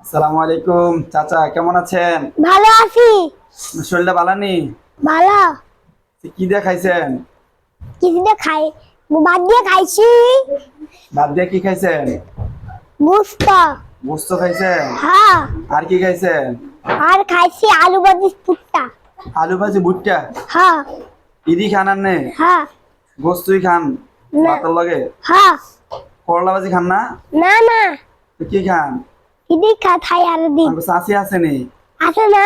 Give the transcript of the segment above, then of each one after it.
আসসালামু আলাইকুম চাচা কেমন আছেন? ভালো আছি। শরীরটা ভালো নি? ভালো। কি দিয়ে খাইছেন? কিছু দিয়ে খাই। বাদ দিয়ে খাইছি। ভাত দিয়ে কি খাইছেন? গোস্ত খাইছেন? হ্যাঁ। আর কি খাইছেন? আর খাইছি আলু ভাজি ফুটটা আলু ভাজি ভুট্টা? হ্যাঁ। ইদি খান আর নে? হ্যাঁ। গোস্তই খান। ভাতের লগে? হ্যাঁ। করলা ভাজি খান না? না না। কি খান? ইদি খাই আর দিন আমাকে চাষি আছে নি। আছে না?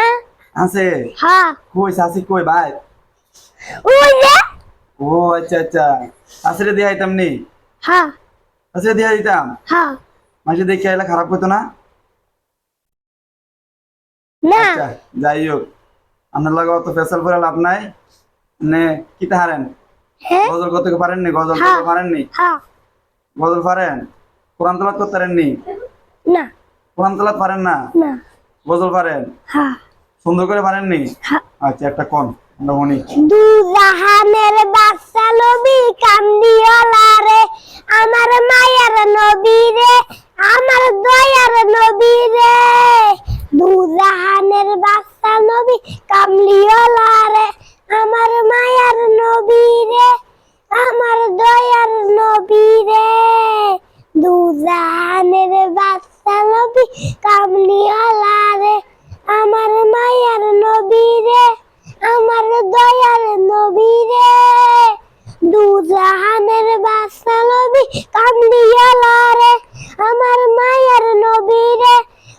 আছে। হ্যাঁ। কই চাষি কই ভাই? ওই যে। ও আচ্ছা আচ্ছা। চাষিরে দিয়ে আইতাম নি? হ্যাঁ। চাষিরে দিয়ে দিতাম? হ্যাঁ। মাসে দেখে আইলে খারাপ করতো না? না। আচ্ছা যাই হোক। আপনার লগে অত ফেসাল করে লাভ নাই। নে কি হারেন? হ্যাঁ গজল করতে পারেননি গজল হ্যাঁ। করতে পারেননি হ্যাঁ। গজল পারেন? কোরআন তলাত করতে পারেননি না। কোরআন তলাত পারেন না? না। গজল পারেন? সুন্দর করে পারেননি? হ্যাঁ আচ্ছা একটা কোন আমরা শুনি। দু বাচ্চা নবী কান্দিওলা রে আমার মায়ের নবী রে আমার দয়ার নবী রে। দু জাহানের বাচ্চা নবী কামলিওলা রে আমার মায়ের নবী রে আমার দয়ার নবী রে। দু জাহানের বাচ্চা নবী কামলিওলা রে আমার মায়ের নবী রে আমার দয়ার নবী রে দু জাহানের বাদশা নবী কামলিয়ালা রে আমার মায়ের নবী রে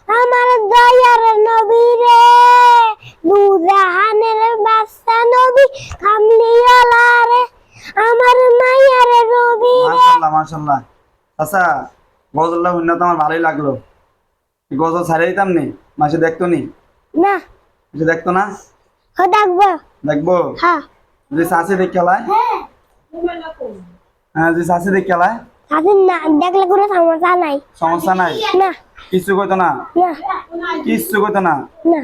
আমার দয়ার নবী রে দু জাহানের বাদশা নবী কামলিয়ালা রে আমার মায়ের নবী রে মাশাল্লাহ মাশাল্লাহ আচ্ছা গজলটা শুনে তো ভালোই লাগল। গজল ছাড়িয়ে দিতাম নি? মাসে দেখতো নি? না। মাসে দেখতো না? ও দেখব। দেখব? হ্যাঁ। যদি দেখ খেলায়? হ্যাঁ। যদি শাশি দেখ খেলায়? না দেখলে কোনো সমস্যা নাই। সমস্যা নাই? না। করতো না? না। কিচ্ছু করতো না? না।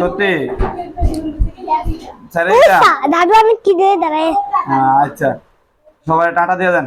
সত্যি? দিতাম? দাদু আমি কি দিয়ে দাঁড়ায়? হ্যাঁ আচ্ছা। সবাই টাটা দিয়ে দেন।